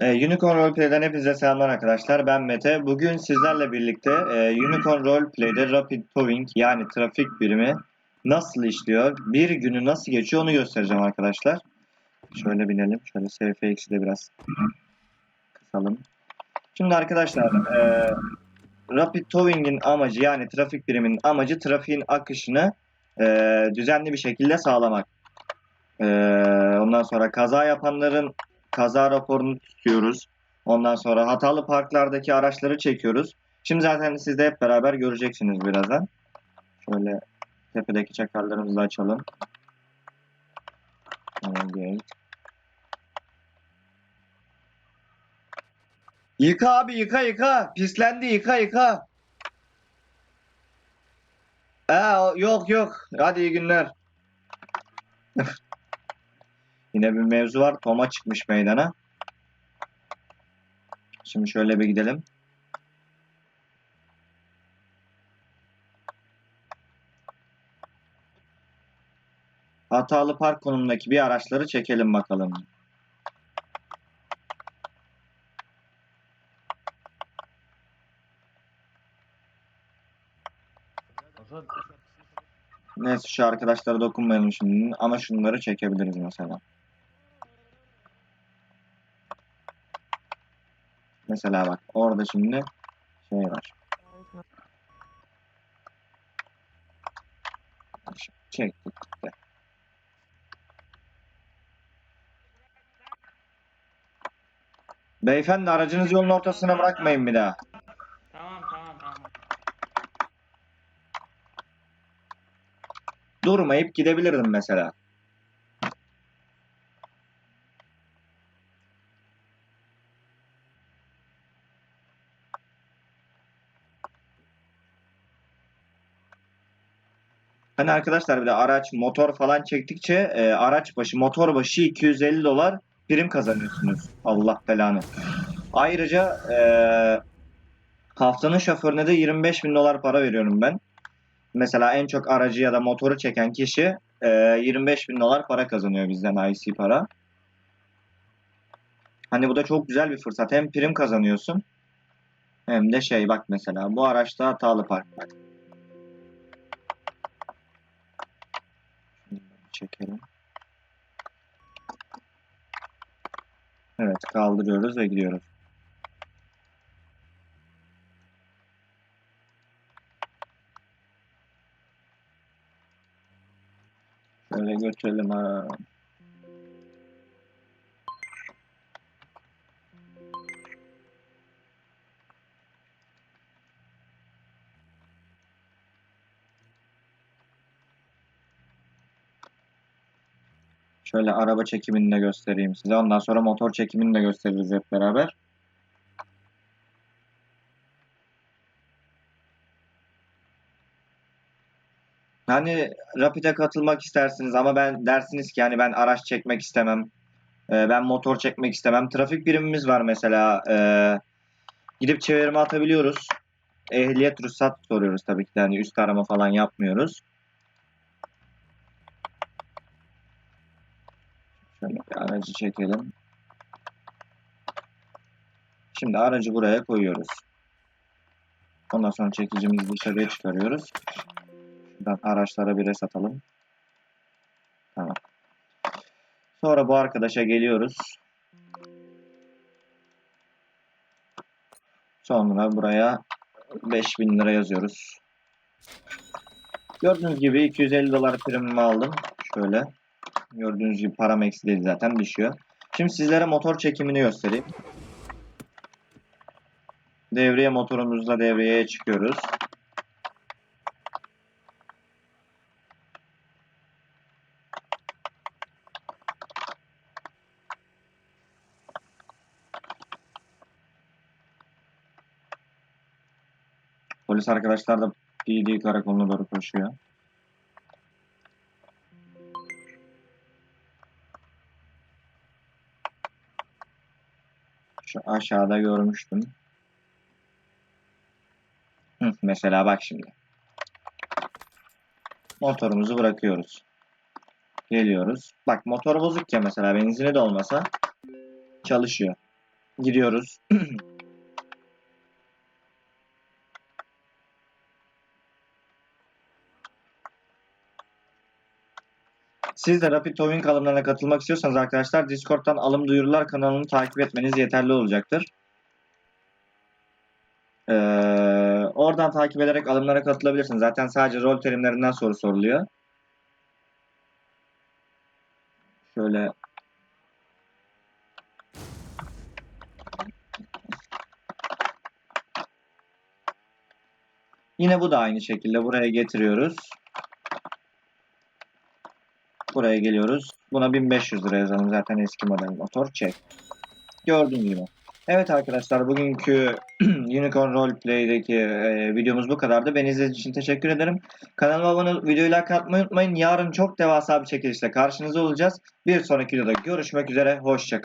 Ee, Unicorn Roleplay'den hepinize selamlar arkadaşlar. Ben Mete. Bugün sizlerle birlikte e, Unicorn Roleplay'de Rapid Towing yani trafik birimi nasıl işliyor, bir günü nasıl geçiyor onu göstereceğim arkadaşlar. Şöyle binelim. Şöyle SFX'i de biraz kısalım. Şimdi arkadaşlar e, Rapid Towing'in amacı yani trafik biriminin amacı trafiğin akışını e, düzenli bir şekilde sağlamak. E, ondan sonra kaza yapanların kaza raporunu tutuyoruz. Ondan sonra hatalı parklardaki araçları çekiyoruz. Şimdi zaten siz de hep beraber göreceksiniz birazdan. Şöyle tepedeki çakarlarımızı açalım. Evet. Yıka abi yıka yıka. Pislendi yıka yıka. Ee, yok yok. Hadi iyi günler. Yine bir mevzu var. Toma çıkmış meydana. Şimdi şöyle bir gidelim. Hatalı park konumundaki bir araçları çekelim bakalım. Neyse şu arkadaşlara dokunmayalım şimdi ama şunları çekebiliriz mesela. Mesela bak orada şimdi şey var. Çektik. gitti. Beyefendi aracınızı yolun ortasına bırakmayın bir daha. Tamam tamam tamam. Durmayıp gidebilirdim mesela. Hani arkadaşlar bir de araç, motor falan çektikçe e, araç başı, motor başı 250 dolar prim kazanıyorsunuz. Allah belanı. Ayrıca e, haftanın şoförüne de 25 bin dolar para veriyorum ben. Mesela en çok aracı ya da motoru çeken kişi e, 25 bin dolar para kazanıyor bizden IC para. Hani bu da çok güzel bir fırsat. Hem prim kazanıyorsun hem de şey bak mesela bu araçta hatalı park bak. Çekelim. Evet kaldırıyoruz ve gidiyoruz. Şöyle götürelim ha. Şöyle araba çekimini de göstereyim size. Ondan sonra motor çekimini de gösteririz hep beraber. Hani Rapid'e katılmak istersiniz ama ben dersiniz ki yani ben araç çekmek istemem. Ee, ben motor çekmek istemem. Trafik birimimiz var mesela. Ee, gidip çevirme atabiliyoruz. Ehliyet ruhsat soruyoruz tabii ki. Yani üst arama falan yapmıyoruz. Şöyle bir aracı çekelim. Şimdi aracı buraya koyuyoruz. Ondan sonra çekicimizi dışarıya çıkarıyoruz. Şuradan araçlara bir res atalım. Tamam. Sonra bu arkadaşa geliyoruz. Sonra buraya 5000 lira yazıyoruz. Gördüğünüz gibi 250 dolar primimi aldım. Şöyle. Gördüğünüz gibi param eksi zaten düşüyor. Şimdi sizlere motor çekimini göstereyim. Devreye motorumuzla devreye çıkıyoruz. Polis arkadaşlar da PD karakoluna doğru koşuyor. Şu aşağıda görmüştüm. Hı, mesela bak şimdi. Motorumuzu bırakıyoruz. Geliyoruz. Bak motor bozukken mesela benzini de olmasa çalışıyor. Giriyoruz. Siz de Rapid Towing alımlarına katılmak istiyorsanız arkadaşlar Discord'dan alım duyurular kanalını takip etmeniz yeterli olacaktır. Ee, oradan takip ederek alımlara katılabilirsiniz. Zaten sadece rol terimlerinden soru soruluyor. Şöyle Yine bu da aynı şekilde buraya getiriyoruz. Buraya geliyoruz. Buna 1500 lira yazalım. Zaten eski model motor. Çek. Gördüğün gibi. Evet arkadaşlar bugünkü Unicorn Roleplay'deki e, videomuz bu kadardı. Beni izlediğiniz için teşekkür ederim. Kanalıma abone videoyu like atmayı unutmayın. Yarın çok devasa bir çekilişle karşınızda olacağız. Bir sonraki videoda görüşmek üzere. Hoşçakalın.